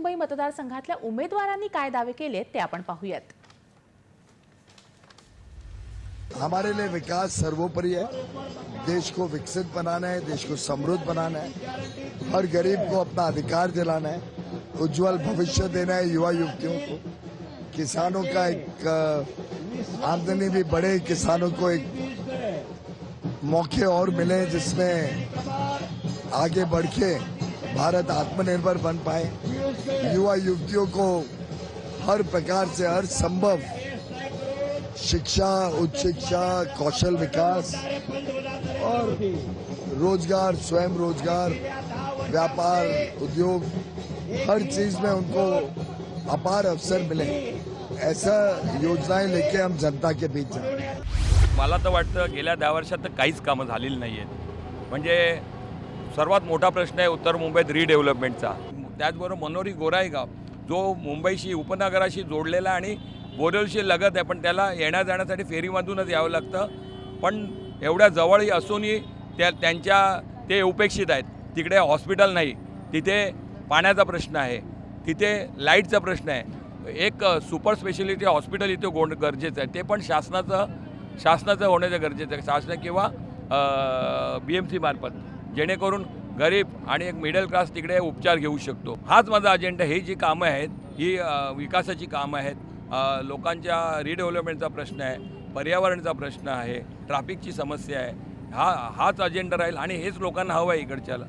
मुंबई मतदारसंघातल्या उमेदवारांनी काय दावे केले ते आपण पाहूयात. हमारे लिए विकास सर्वोपरि है। देश को विकसित बनाना है, देश को समृद्ध बनाना है। हर गरीब को अपना अधिकार दिलाना है, उज्जवल भविष्य देना है युवा युवतियों को। किसानों का एक आमदनी भी बढ़े, किसानों को एक मौके और मिले जिसमें आगे बढ़ के भारत आत्मनिर्भर बन पाए। युवा युवतियों को हर प्रकार से हर संभव शिक्षा उच्च शिक्षा कौशल विकास और रोजगार स्वयं रोजगार व्यापार उद्योग हर चीज में उनको अपार अवसर मिले। ऐसा योजनाएं लेके हम जनता के बीच जाएं मला तर वाटतं गेल्या दहा वर्षात तर काहीच कामं झालेली नाही आहेत म्हणजे सर्वात मोठा प्रश्न आहे उत्तर मुंबईत रिडेव्हलपमेंटचा त्याचबरोबर मनोरी गोराईगाव जो मुंबईशी उपनगराशी जोडलेला आणि बोरलशी लगत आहे पण त्याला येण्या जाण्यासाठी फेरीमधूनच यावं लागतं. पण एवढ्या जवळही असूनही त्या त्यांच्या ते उपेक्षित आहेत. तिकडे हॉस्पिटल नाही. तिथे पाण्याचा प्रश्न आहे. तिथे लाईटचा प्रश्न आहे. एक सुपर स्पेशलिटी हॉस्पिटल इथे गोंड गरजेचं आहे. ते पण शासनाचं शासनाचं होण्याचं गरजेचं आहे. शासन किंवा बी एम सी मार्फत. जेणेकरून गरीब आणि एक मिडल क्लास तिकडे उपचार घेऊ शकतो. हाच माझा अजेंडा ही जी कामं आहेत ही विकासाची कामं आहेत लोकांच्या रिडेव्हलपमेंटचा प्रश्न आहे पर्यावरणाचा प्रश्न आहे ट्रॅफिकची समस्या आहे हा हाच अजेंडा राहील आणि हेच लोकांना हवं आहे इकडच्याला.